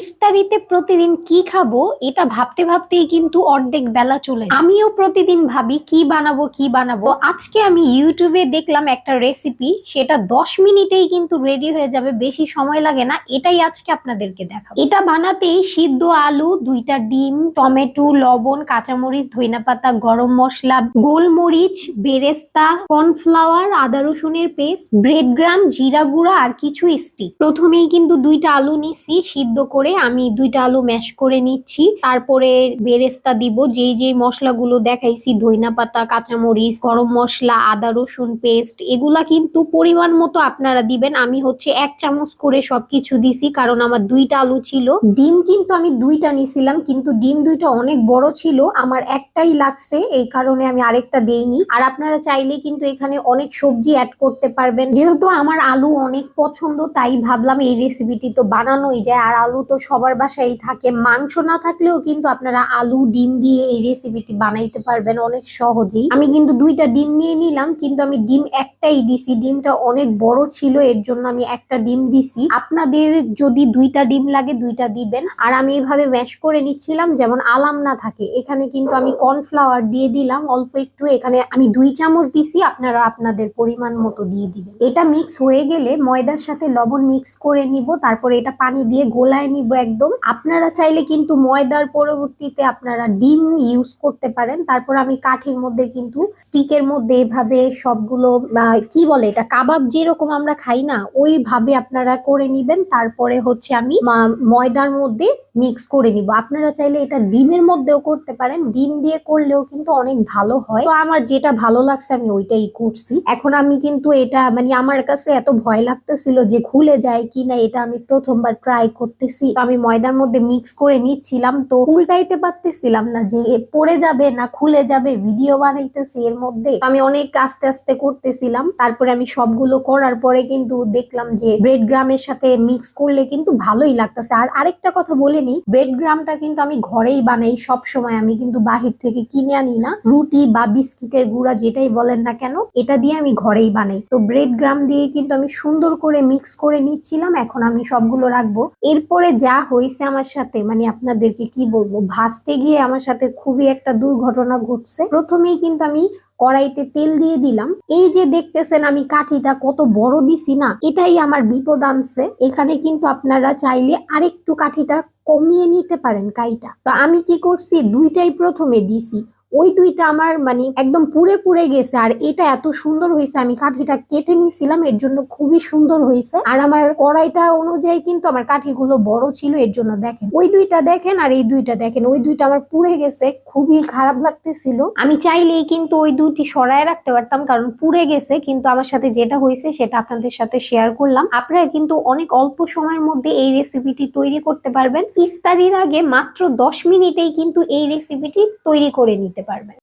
ইফতারিতে প্রতিদিন কি খাব, এটা ভাবতে ভাবতেই কিন্তু অর্ধেক বেলা চলে আমিও প্রতিদিন ভাবি, কি বানাবো কি বানাবো। আজকে আমি ইউটিউবে দেখলাম একটা রেসিপি সেটা দশ মিনিটেই কিন্তু রেডি হয়ে যাবে, বেশি সময় লাগে না, এটাই আজকে আপনাদেরকে দেখাবো। এটা বানাতেই সিদ্ধ আলু, দুইটা ডিম, টমেটো, লবণ, কাঁচামরিচ ধইনা পাতা গরম মশলা, গোলমরিচ, বেরেস্তা, কর্নফ্লাওয়ার, আদা রসুনের পেস্ট ব্রেড গ্রাম জিরা গুঁড়া আর কিছু স্টিক প্রথমেই কিন্তু দুইটা আলু নিছি, সিদ্ধ করে আমি দুইটা আলু ম্যাশ করে নিচ্ছি। তারপরে বেরেস্তা দিব, যেই যেই মশলাগুলো দেখাইছি, ধইনা পাতা, কাঁচামরিচ, গরম মশলা, আদা, রসুন পেস্ট এগুলা কিন্তু পরিমাণ মতো আপনারা দিবেন। আমি হচ্ছে এক চামচ করে সবকিছু দিছি, কারণ আমার দুইটা আলু ছিল। ডিম কিন্তু আমি দুইটা নিছিলাম, কিন্তু ডিম দুইটা অনেক বড় ছিল। আমার একটাই লাগছে, এই কারণে আমি আরেকটা দেইনি। আর আপনারা চাইলে কিন্তু এখানে অনেক সবজি অ্যাড করতে পারবেন। যেহেতু আমার আলু অনেক পছন্দ, তাই ভাবলাম এই রেসিপিটি তো বানানোই যায়। আর আলু তো সবার বাসায় থাকে, মাংস না থাকলেও কিন্তু আপনারা আলু, ডিম দিয়ে এই রেসিপিটি বানাইতে পারবেন অনেক সহজেই। আমি কিন্তু দুইটা ডিম নিয়ে নিলাম, কিন্তু আমি ডিম একটাই দিছি। ডিমটা অনেক বড় ছিল, এর জন্য আমি একটা ডিম দিছি। আপনাদের যদি দুইটা ডিম লাগে, দুইটা দিবেন। আর আমি এভাবে ম্যাশ করে নিচ্ছিলাম, যেমন আলাম না থাকে। এখানে কিন্তু আমি কর্নফ্লাওয়ার দিয়ে দিলাম, অল্প একটু। এখানে আমি দুই চামচ দিছি, আপনারা আপনাদের পরিমাণ মতো দিয়ে দিবেন। এটা মিক্স হয়ে গেলে ময়দার সাথে লবণ মিক্স করে নিব, তারপরে এটা পানি দিয়ে গোলায় নিব। একদম। আপনারা চাইলে কিন্তু ময়দার পরবর্তীতে আপনারা ডিম ইউজ করতে পারেন। তারপর আমি কাঠির মধ্যে কিন্তু স্টিকের মধ্যে এভাবে সবগুলো কি বলে এটা, কাবাব যেরকম আমরা খাই না, ওইভাবে আপনারা করে নিবেন। তারপরে হচ্ছে আমি ময়দার মধ্যে মিক্স করে নিব। আপনারা চাইলে এটা ডিমের মধ্যেও করতে পারেন। ডিম দিয়ে করলেও কিন্তু অনেক ভালো হয়। তো আমার যেটা ভালো লাগছে আমি ওইটাই করছি। এখন আমি কিন্তু এটা মানে আমার কাছে এত ভয় লাগতেছিল যে খুলে যায় কি না এটা আমি প্রথমবার ট্রাই করতেছি। তো আমি ময়দার মধ্যে মিক্স করে নিচ্ছিলাম তো উল্টাইতে পারতেছিলাম না যে পড়ে যাবে না খুলে যাবে ভিডিও বানাইতেছি এর মধ্যে। আমি অনেক আস্তে আস্তে করতেছিলাম, তারপরে আমি সবগুলো করার পরে কিন্তু দেখলাম যে ব্রেড গ্রামের সাথে মিক্স করলে কিন্তু ভালোই লাগতেছে। আর আরেকটা কথা বলে নিই ব্রেড গ্রামটা কিন্তু আমি ঘরেই বানাই সব সময় আমি কিন্তু বাহির থেকে কিনে আনি না। রুটি বা বিস্কিটের গুঁড়া যেটাই বলেন না কেন, এটা দিয়ে আমি ঘরেই বানাই। তো ব্রেড গ্রাম দিয়ে কিন্তু আমি সুন্দর করে মিক্স করে নিচ্ছিলাম, এখন আমি সবগুলো রাখব। এরপরে যা হয়েছে আমার সাথে মানে আপনাদেরকে কি বলব ভাজতে গিয়ে আমার সাথে খুবই একটা দুর্ঘটনা ঘটছে। প্রথমেই কিন্তু আমি কড়াইতে তেল দিয়ে দিলাম। এই যে দেখতেছেন আমি কাঠিটা কত বড় দিছি না, এটাই আমার বিপদ আনছে। এখানে কিন্তু আপনারা চাইলে আরেকটু কাঠিটা কমিয়ে নিতে পারেন কাইটা। তো আমি কি করছি? দুইটাই প্রথমে দিছি। ওই দুইটা আমার মানে একদম পুড়ে পুড়ে গেছে, আর এটা এত সুন্দর হয়েছে, আমি কাঠিটা কেটে নিয়েছিলাম, এর জন্য খুবই সুন্দর হয়েছে। আর আমার কড়াইটা অনুযায়ী কিন্তু আমার কাঠিগুলো বড় ছিল, এর জন্য দেখেন। ওই দুইটা দেখেন আর এই দুইটা দেখেন, ওই দুইটা আমার পুড়ে গেছে, খুবই খারাপ লাগতেছিল। আমি চাইলেই কিন্তু ওই দুইটি সরায় রাখতে পারতাম, কারণ পুড়ে গেছে, কিন্তু আমার সাথে যেটা হয়েছে, সেটা আপনাদের সাথে শেয়ার করলাম। আপনারা কিন্তু অনেক অল্প সময়ের মধ্যে এই রেসিপিটি তৈরি করতে পারবেন। ইফতারির আগে মাত্র দশ মিনিটেই কিন্তু এই রেসিপিটি তৈরি করে নিতে পারবেন।